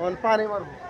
और पानी मारू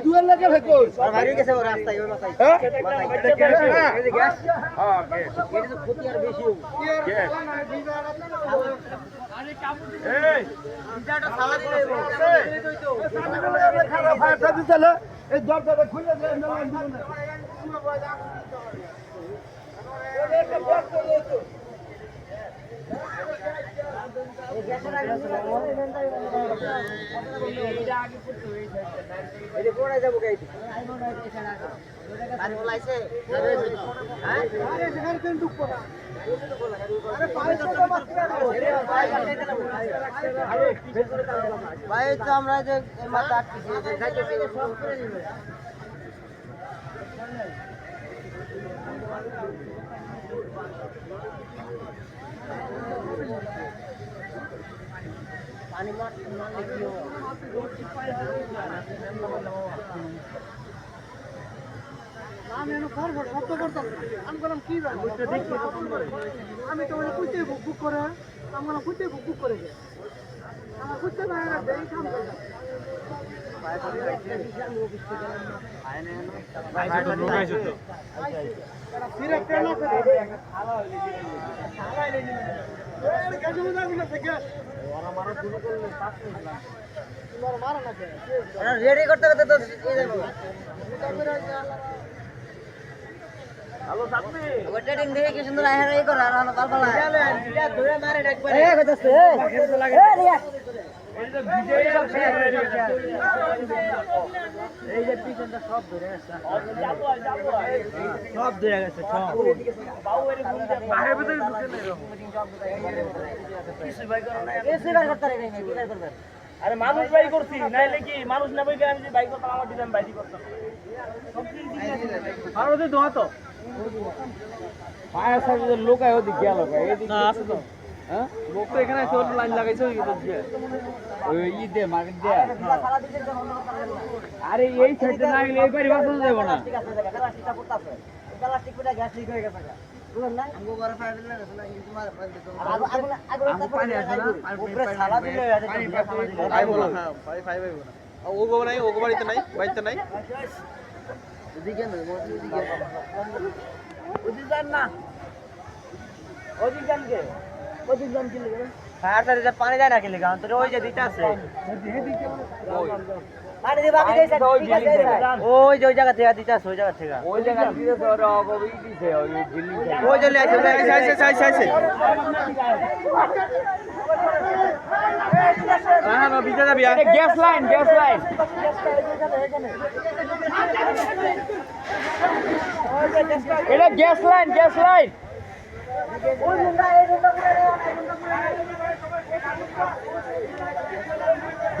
করা দুয়ের লাগে ভেকর হারিয়ে গেছে ও রাস্তায় ওই মাথায়। এটা তো ক্ষতি আর বেশি হবে এই দরজাটা খুলে দেয় এটা কোনায় যাব গাইতে আর বলাইছে হ্যাঁ। সেখানে কেন না ভাই তো আমরা যে মাথা আটকেছি সব করে নিবে পানি মার মারলে কি হবে আমি শব্দ করতাম না। আমি বললাম কি ব্যাপার আমি তো মানে কুইতে বুক বুক করে আমি বললাম কুইতে বুক বুক করে আমার কুইতে না দেই কাম করে ফিরে ট্রেন আছে রেডি করতে করতে তো সুন্দর এই যে পিছনটা সব ধরে গেছে সব ধরে গেছে আরে মানুষ বাই করছি নাইলে কি মানুষ না বইকে আমি যদি বাই করতাম আমার দিলাম বাইদি করতাম আর ওদের দোয়া তো লোক আয় গেল এদিকে আছে তো। হ্যাঁ? লোক তো এখানে আছে লাইন লাগাইছে ওই ওই ই দে মার্কেট দে আরে এই সাইডে না গেলে এই বাড়ি বাঁচানো যাবে না। প্লাস্টিক পুরা গ্যাস লিক হয়ে গেছে না ওদিক। কে কি ফায়ার সার্ভিসে পানি দেয় না কি লিগা তোর ওই যে দিতে আছে। পানি দিবা আমি দেইছে ওই যে। ওই জায়গা থেকে দিতে আছে ওই জায়গা থেকে। ওই জায়গা দিয়ে তো ওরা দিছে ওই দিল্লি ওই যে লাইছে লাইছে আইছে আইছে আইছে হ্যাঁ না ভিজে যাবি আর গ্যাস লাইন গ্যাস লাইন। এটা gas line gas line.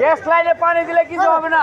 Gas লাইনে পানি দিলে কিছু হবে না।